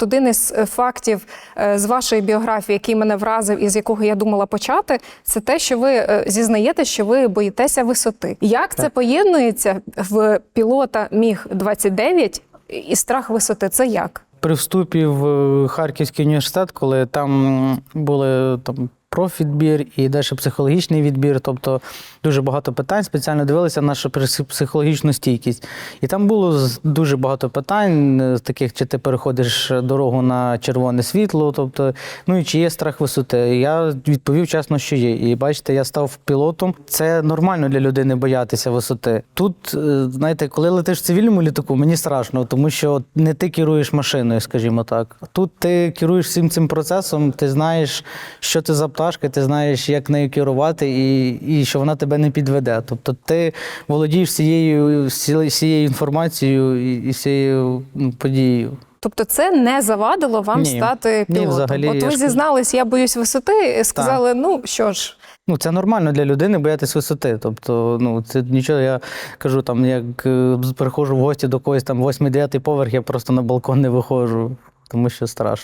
Один із е, фактів е, з вашої біографії, який мене вразив і з якого я думала почати, це те, що ви е, зізнаєте, що ви боїтеся висоти. Як це поєднується в пілота Міг 29 і страх висоти? Це як? При вступі в Харківський університет, коли там були там профвідбір і далі психологічний відбір, тобто дуже багато питань, спеціально дивилися на нашу психологічну стійкість. І там було дуже багато питань, е, таких, чи ти переходиш дорогу на червоне світло, тобто, ну і чи є страх висоти. Я відповів чесно, що є. І бачите, я став пілотом. Це нормально для людини боятися висоти. Тут, е, знаєте, коли летиш в цивільному літаку, мені страшно, тому що не ти керуєш машиною, скажімо так. Тут ти керуєш всім цим процесом, ти знаєш, що це за пташка, ти знаєш, як нею керувати, і, і що вона тебе не підведе. Тобто ти володієш всією, всією інформацією і, і всією подією. Тобто, це не завадило вам Ні. стати Ні, взагалі, От ви ж- зізнались, я боюсь висоти, і сказали, ну що ж. Ну, це нормально для людини боятися висоти. Тобто, ну це нічого. Я кажу, там як е, приходжу в гості до когось там 8-9 поверх, я просто на балкон не виходжу, тому що страшно.